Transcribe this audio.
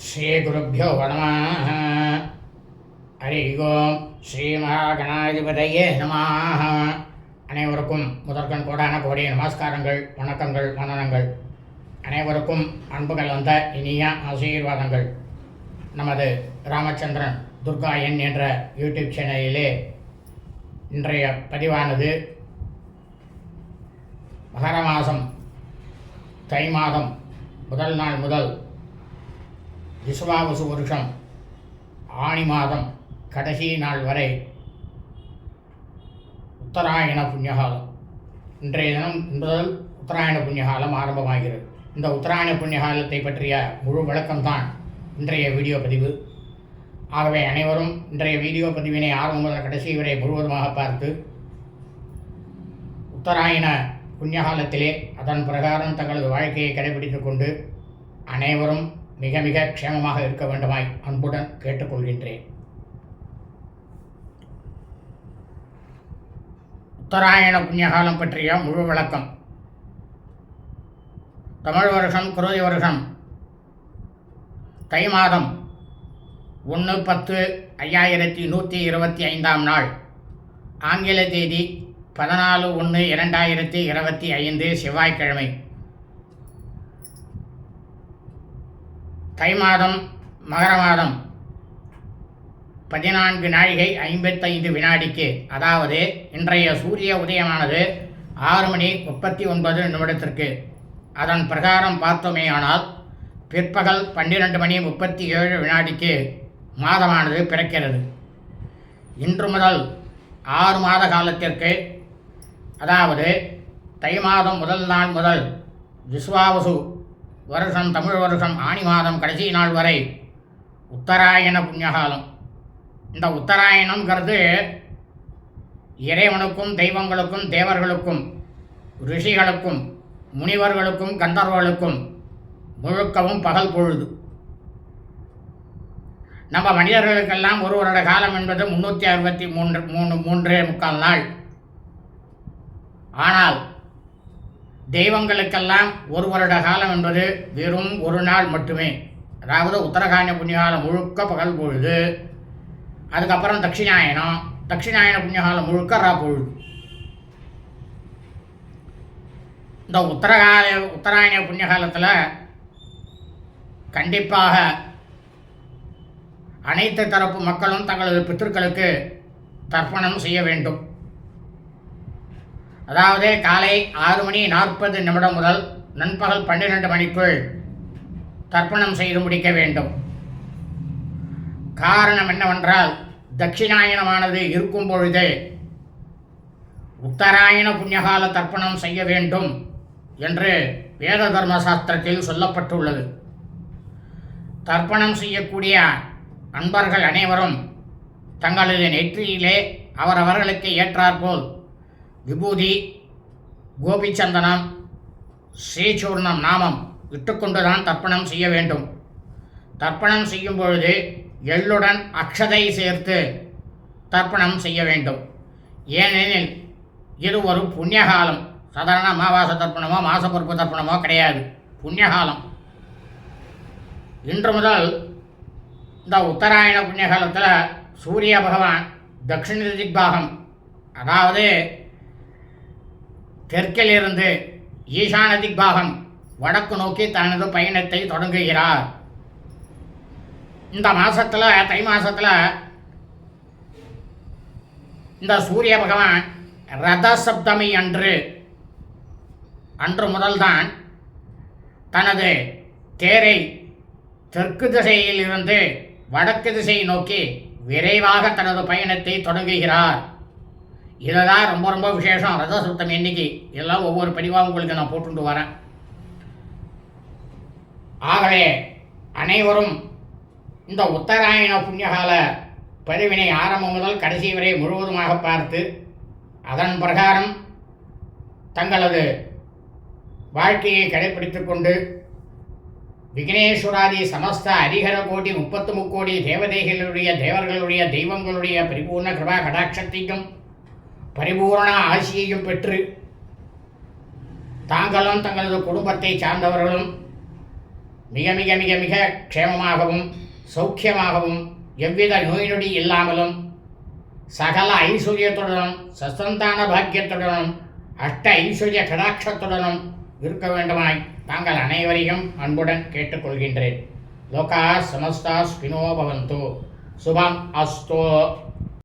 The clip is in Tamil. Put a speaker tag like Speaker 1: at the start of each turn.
Speaker 1: ஸ்ரீகுருப்போ நம. ஹரி ஓம் ஸ்ரீ மகாகணாதிபதையே நம. அனைவருக்கும் முதற்கண் கோடான கோடி நமஸ்காரங்கள் வணக்கங்கள் வணனங்கள் அனைவருக்கும் அன்பு கலந்த இனிய ஆசீர்வாதங்கள். நமது ராமச்சந்திரன் துர்கா எண் என்ற யூடியூப் சேனலிலே இன்றைய பதிவானது மகர மாதம் தை மாதம் முதல் நாள் முதல் விசுவாவசு வருஷம் ஆணி மாதம் கடைசி நாள் வரை உத்தராயண புண்ணியகாலம். இன்றைய தினம் முதல் உத்தராயண புண்ணியகாலம் ஆரம்பமாகிறது. இந்த உத்தராயண புண்ணியகாலத்தை பற்றிய முழு விளக்கம்தான் இன்றைய வீடியோ பதிவு. ஆகவே அனைவரும் இன்றைய வீடியோ பதிவினை ஆரம்பம் முதல் கடைசி வரை முழுவதுமாக பார்த்து உத்தராயண புண்ணியகாலத்திலே அதன் பிரகாரம் தங்களது வாழ்க்கையை கடைபிடித்துக் கொண்டு அனைவரும் மிக மிக க்ஷேமமாக இருக்க வேண்டுமாய் அன்புடன் கேட்டுக்கொள்கின்றேன். உத்தராயண புண்ணியகாலம் பற்றிய முழு விளக்கம். தமிழ் வருஷம் குரோதி வருஷம் தை மாதம் ஒன்று பத்து ஐயாயிரத்தி நூற்றி இருபத்தி ஐந்தாம் நாள். ஆங்கில தேதி பதினாலு ஒன்று இரண்டாயிரத்தி இருபத்தி ஐந்து செவ்வாய்க்கிழமை. தை மாதம் மகர மாதம் பதினான்கு நாழிகை ஐம்பத்தைந்து வினாடிக்கு. அதாவது இன்றைய சூரிய உதயமானது ஆறு மணி முப்பத்தி ஒன்பது நிமிடத்திற்கு. அதன் பிரகாரம் பார்த்தோமேயானால் பிற்பகல் பன்னிரெண்டு மணி முப்பத்தி ஏழு வினாடிக்கு மாதமானது பிறக்கிறது. இன்று முதல் ஆறு மாத காலத்திற்கு. அதாவது தை மாதம் முதல் நாள் முதல் விஸ்வாவசு வருஷம் தமிழ் வருஷம் ஆணி மாதம் கடைசி நாள் வரை உத்தராயண புண்ணியகாலம். இந்த உத்தராயணங்கிறது இறைவனுக்கும் தெய்வங்களுக்கும் தேவர்களுக்கும் ரிஷிகளுக்கும் முனிவர்களுக்கும் கந்தர்வர்களுக்கும் முழுக்கவும் பகல் பொழுது. நம்ம மனிதர்களுக்கெல்லாம் ஒரு வருட காலம் என்பது முன்னூற்றி அறுபத்தி மூன்று மூணு மூன்றே முக்கால் நாள். ஆனால் தெய்வங்களுக்கெல்லாம் ஒரு வருட காலம் என்பது வெறும் ஒரு நாள் மட்டுமே. அதாவது உத்தரகாண்ட புண்ணியகாலம் முழுக்க பகல் பொழுது அதுக்கப்புறம் தட்சிணாயனம் தட்சிணாயன புண்ணியகாலம் முழுக்க ரா பொழுது. இந்த உத்தரகால உத்தராயண புண்ணியகாலத்தில் கண்டிப்பாக அனைத்து தரப்பு மக்களும் தங்களது பித்திருக்களுக்கு தர்ப்பணம் செய்ய வேண்டும். அதாவது காலை ஆறு மணி நாற்பது நிமிடம் முதல் நண்பகல் பன்னிரெண்டு மணிக்குள் தர்ப்பணம் செய்து முடிக்க வேண்டும். காரணம் என்னவென்றால் தட்சிணாயனமானது இருக்கும் பொழுது உத்தராயண புண்ணியகால தர்ப்பணம் செய்ய வேண்டும் என்று வேத தர்ம சாஸ்திரத்தில் சொல்லப்பட்டுள்ளது. தர்ப்பணம் செய்யக்கூடிய அன்பர்கள் அனைவரும் தங்களது நெற்றியிலே அவரவர்களுக்கு ஏற்றாற்போல் விபூதி கோபிச்சந்தனம் ஸ்ரீசூர்ணம் நாமம் இட்டுக்கொண்டுதான் தர்ப்பணம் செய்ய வேண்டும். தர்ப்பணம் செய்யும் பொழுது எள்ளுடன் அக்ஷதை சேர்த்து தர்ப்பணம் செய்ய வேண்டும். ஏனெனில் இது ஒரு புண்ணியகாலம். சாதாரண அமாவாச தர்ப்பணமோ மாசப்பொறுப்பு தர்ப்பணமோ கிடையாது. புண்ணியகாலம். இன்று முதல் இந்த உத்தராயண புண்ணியகாலத்தில் சூரிய பகவான் தட்சிண திக்பாகம் அதாவது தெற்கிலிருந்து ஈசான திக்பாகம் வடக்கு நோக்கி தனது பயணத்தை தொடங்குகிறார். இந்த மாதத்தில் தை மாதத்தில் இந்த சூரிய பகவான் ரத சப்தமி அன்று அன்று முதல்தான் தனது தேரை தெற்கு திசையில் இருந்து வடக்கு திசையை நோக்கி விரைவாக தனது பயணத்தை தொடங்குகிறார். இதுதான் ரொம்ப ரொம்ப விசேஷம். ரத சுத்தம் எண்ணிக்கை இதெல்லாம் ஒவ்வொரு பதிவாக உங்களுக்கு நான் போட்டுட்டு வரேன். ஆகவே அனைவரும் இந்த உத்தராயண புண்ணியகால பதிவினை ஆரம்பம் முதல் கடைசி வரை முழுவதுமாக பார்த்து அதன் பிரகாரம் தங்களது வாழ்க்கையை கடைபிடித்துக் கொண்டு விக்னேஸ்வராதி சமஸ்த ஹரிஹர கோடி முப்பத்து முக்கோடி தேவதைகளுடைய தேவர்களுடைய தெய்வங்களுடைய பரிபூர்ண கிருபா கடாட்சத்தையும் பரிபூர்ண ஆசியையும் பெற்று தாங்களும் தங்களது குடும்பத்தை சார்ந்தவர்களும் மிக மிக மிக மிக க்ஷேமமாகவும் சௌக்கியமாகவும் எவ்வித நோய் நொடி இல்லாமலும் சகல ஐஸ்வர்யத்துடனும் சசந்தான பாக்கியத்துடனும் அஷ்ட ஐஸ்வர்ய கடாட்சத்துடனும் இருக்க வேண்டுமாய் தாங்கள் அனைவரையும் அன்புடன் கேட்டுக்கொள்கின்றேன். லோகா சமஸ்தா ஸ்பினோ பவந்தோ. சுபம் அஸ்தோ.